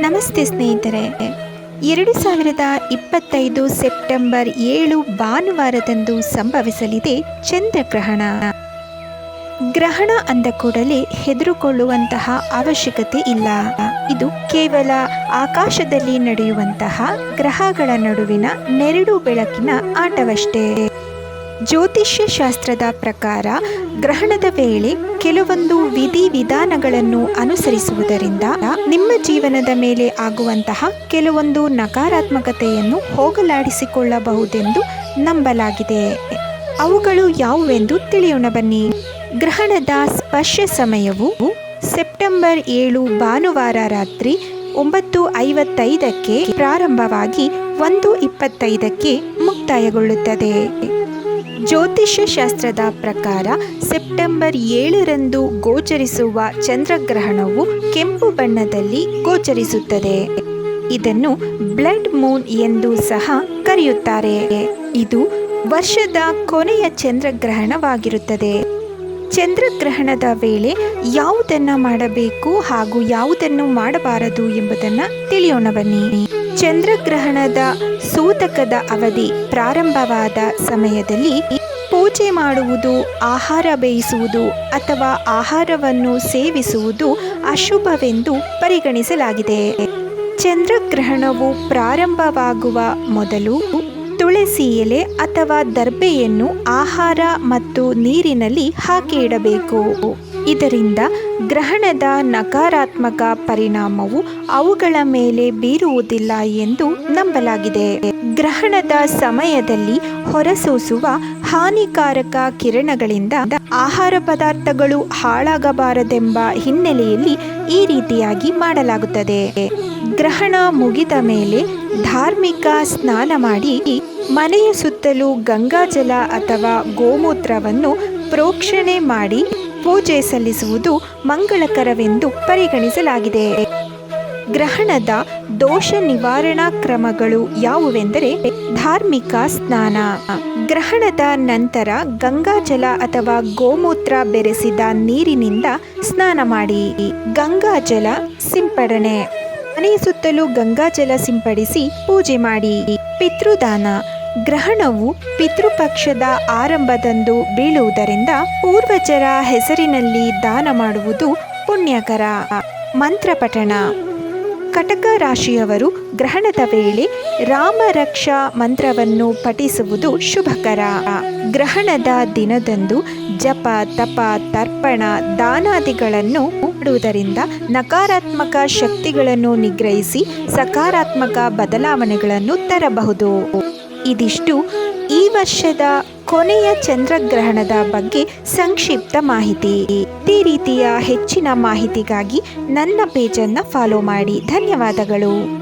ನಮಸ್ತೆ ಸ್ನೇಹಿತರೆ. ಎರಡು ಸಾವಿರದ ಇಪ್ಪತ್ತೈದು ಸೆಪ್ಟೆಂಬರ್ ಏಳು ಭಾನುವಾರದಂದು ಸಂಭವಿಸಲಿದೆ ಚಂದ್ರಗ್ರಹಣ. ಗ್ರಹಣ ಅಂದ ಕೂಡಲೇ ಹೆದರುಕೊಳ್ಳುವಂತಹ ಅವಶ್ಯಕತೆ ಇಲ್ಲ. ಇದು ಕೇವಲ ಆಕಾಶದಲ್ಲಿ ನಡೆಯುವಂತಹ ಗ್ರಹಗಳ ನಡುವಿನ ನೆರಳು ಬೆಳಕಿನ ಆಟವಷ್ಟೇ. ಜ್ಯೋತಿಷ್ಯ ಶಾಸ್ತ್ರದ ಪ್ರಕಾರ ಗ್ರಹಣದ ವೇಳೆ ಕೆಲವೊಂದು ವಿಧಿ ವಿಧಾನಗಳನ್ನು ಅನುಸರಿಸುವುದರಿಂದ ನಿಮ್ಮ ಜೀವನದ ಮೇಲೆ ಆಗುವಂತಹ ಕೆಲವೊಂದು ನಕಾರಾತ್ಮಕತೆಯನ್ನು ಹೋಗಲಾಡಿಸಿಕೊಳ್ಳಬಹುದೆಂದು ನಂಬಲಾಗಿದೆ. ಅವುಗಳು ಯಾವುವೆಂದು ತಿಳಿಯೋಣ ಬನ್ನಿ. ಗ್ರಹಣದ ಸ್ಪರ್ಶ ಸಮಯವು ಸೆಪ್ಟೆಂಬರ್ ಏಳು ಭಾನುವಾರ ರಾತ್ರಿ ಒಂಬತ್ತು ಐವತ್ತೈದಕ್ಕೆ ಪ್ರಾರಂಭವಾಗಿ ಒಂದು ಇಪ್ಪತ್ತೈದಕ್ಕೆ ಮುಕ್ತಾಯಗೊಳ್ಳುತ್ತದೆ. ಜ್ಯೋತಿಷ್ಯ ಶಾಸ್ತ್ರದ ಪ್ರಕಾರ ಸೆಪ್ಟೆಂಬರ್ ಏಳರಂದು ಗೋಚರಿಸುವ ಚಂದ್ರಗ್ರಹಣವು ಕೆಂಪು ಬಣ್ಣದಲ್ಲಿ ಗೋಚರಿಸುತ್ತದೆ. ಇದನ್ನು ಬ್ಲಡ್ ಮೂನ್ ಎಂದು ಸಹ ಕರೆಯುತ್ತಾರೆ. ಇದು ವರ್ಷದ ಕೊನೆಯ ಚಂದ್ರಗ್ರಹಣವಾಗಿರುತ್ತದೆ. ಚಂದ್ರಗ್ರಹಣದ ವೇಳೆ ಯಾವುದನ್ನು ಮಾಡಬೇಕು ಹಾಗೂ ಯಾವುದನ್ನು ಮಾಡಬಾರದು ಎಂಬುದನ್ನು ತಿಳಿಯೋಣ ಬನ್ನಿ. ಚಂದ್ರಗ್ರಹಣದ ಸೂತಕದ ಅವಧಿ ಪ್ರಾರಂಭವಾದ ಸಮಯದಲ್ಲಿ ಪೂಜೆ ಮಾಡುವುದು, ಆಹಾರ ಬೇಯಿಸುವುದು ಅಥವಾ ಆಹಾರವನ್ನು ಸೇವಿಸುವುದು ಅಶುಭವೆಂದು ಪರಿಗಣಿಸಲಾಗಿದೆ. ಚಂದ್ರಗ್ರಹಣವು ಪ್ರಾರಂಭವಾಗುವ ಮೊದಲು ತುಳಸಿ ಎಲೆ ಅಥವಾ ದರ್ಬೆಯನ್ನು ಆಹಾರ ಮತ್ತು ನೀರಿನಲ್ಲಿ ಹಾಕಿ ಇಡಬೇಕು. ಇದರಿಂದ ಗ್ರಹಣದ ನಕಾರಾತ್ಮಕ ಪರಿಣಾಮವು ಅವುಗಳ ಮೇಲೆ ಬೀರುವುದಿಲ್ಲ ಎಂದು ನಂಬಲಾಗಿದೆ. ಗ್ರಹಣದ ಸಮಯದಲ್ಲಿ ಹೊರಸೂಸುವ ಹಾನಿಕಾರಕ ಕಿರಣಗಳಿಂದ ಆಹಾರ ಪದಾರ್ಥಗಳು ಹಾಳಾಗಬಾರದೆಂಬ ಹಿನ್ನೆಲೆಯಲ್ಲಿ ಈ ರೀತಿಯಾಗಿ ಮಾಡಲಾಗುತ್ತದೆ. ಗ್ರಹಣ ಮುಗಿದ ಮೇಲೆ ಧಾರ್ಮಿಕ ಸ್ನಾನ ಮಾಡಿ ಮನೆಯ ಸುತ್ತಲೂ ಗಂಗಾಜಲ ಅಥವಾ ಗೋಮೂತ್ರವನ್ನು ಪ್ರೋಕ್ಷಣೆ ಮಾಡಿ ಪೂಜೆ ಸಲ್ಲಿಸುವುದು ಮಂಗಳಕರವೆಂದು ಪರಿಗಣಿಸಲಾಗಿದೆ. ಗ್ರಹಣದ ದೋಷ ನಿವಾರಣಾ ಕ್ರಮಗಳು ಯಾವುವೆಂದರೆ ಧಾರ್ಮಿಕ ಸ್ನಾನ. ಗ್ರಹಣದ ನಂತರ ಗಂಗಾಜಲ ಅಥವಾ ಗೋಮೂತ್ರ ಬೆರೆಸಿದ ನೀರಿನಿಂದ ಸ್ನಾನ ಮಾಡಿ. ಗಂಗಾಜಲ ಸಿಂಪಡಣೆ. ಮನೆಯ ಸುತ್ತಲೂ ಗಂಗಾಜಲ ಸಿಂಪಡಿಸಿ ಪೂಜೆ ಮಾಡಿ. ಪಿತೃದಾನ. ಗ್ರಹಣವು ಪಿತೃಪಕ್ಷದ ಆರಂಭದಂದು ಬೀಳುವುದರಿಂದ ಪೂರ್ವಜರ ಹೆಸರಿನಲ್ಲಿ ದಾನ ಮಾಡುವುದು ಪುಣ್ಯಕರ. ಮಂತ್ರಪಠಣ ಕಟಕ ರಾಶಿಯವರು ಗ್ರಹಣದ ವೇಳೆ ರಾಮರಕ್ಷಾ ಮಂತ್ರವನ್ನು ಪಠಿಸುವುದು ಶುಭಕರ. ಗ್ರಹಣದ ದಿನದಂದು ಜಪ, ತಪ, ತರ್ಪಣ, ದಾನಾದಿಗಳನ್ನು ಮಾಡುವುದರಿಂದ ನಕಾರಾತ್ಮಕ ಶಕ್ತಿಗಳನ್ನು ನಿಗ್ರಹಿಸಿ ಸಕಾರಾತ್ಮಕ ಬದಲಾವಣೆಗಳನ್ನು ತರಬಹುದು. ಇದಿಷ್ಟು ಈ ವರ್ಷದ ಕೊನೆಯ ಚಂದ್ರಗ್ರಹಣದ ಬಗ್ಗೆ ಸಂಕ್ಷಿಪ್ತ ಮಾಹಿತಿ. ಇದೇ ರೀತಿಯ ಹೆಚ್ಚಿನ ಮಾಹಿತಿಗಾಗಿ ನನ್ನ ಪೇಜನ್ನು ಫಾಲೋ ಮಾಡಿ. ಧನ್ಯವಾದಗಳು.